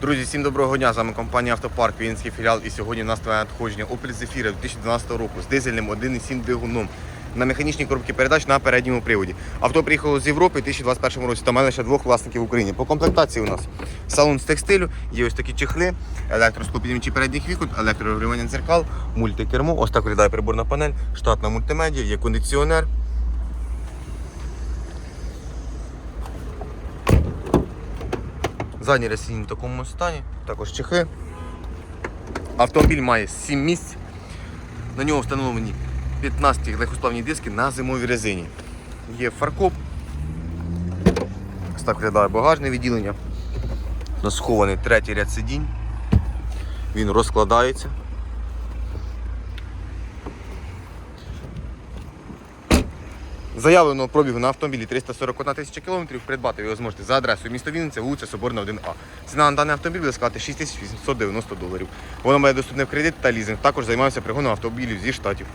Друзі, всім доброго дня. З вами компанія Автопарк, Вінський філіал. І сьогодні у нас твоє надходження Opel Zafira 2012 року з дизельним 1,7 двигуном на механічній коробці передач на передньому приводі. Авто приїхало з Європи у 2021 році та має лише двох власників в Україні. По комплектації у нас салон з текстилю, є ось такі чехли, електросклопіднімчі передніх вікон, електрорегулювання дзеркал, мультикермо. Ось так виглядає приборна панель, штатна мультимедіа, є кондиціонер. Задній ресінь в такому стані, також чехи. Автомобіль має 7 місць. На нього встановлені 15 легкосплавні диски на зимовій резині. Є фаркоп. Ось так виглядає багажне відділення. У нас схований третій ряд сидінь. Він розкладається. Заявленого пробігу на автомобілі 341 тисяча кілометрів. Придбати ви зможете за адресою місто Вінниця, вулиця Соборна 1А. Ціна на даний автомобіль буде складати 6890 доларів. Воно має доступне в кредит та лізинг. Також займаємося пригоном автомобілів зі штатів.